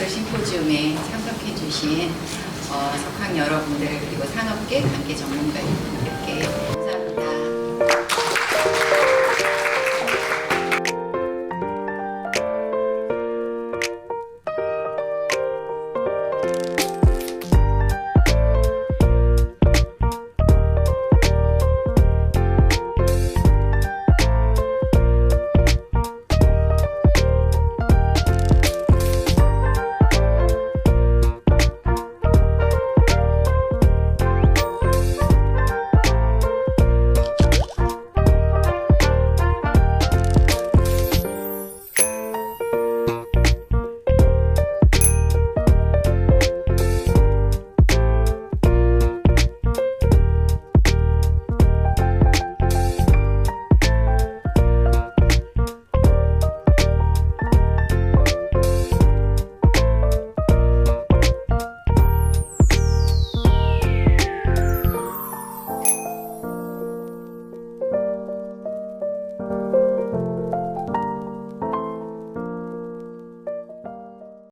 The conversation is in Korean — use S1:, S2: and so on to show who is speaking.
S1: 석학설 심포지움에 참석해 주신 어, 석학 여러분들 그리고 산업계 관계 전문가분들께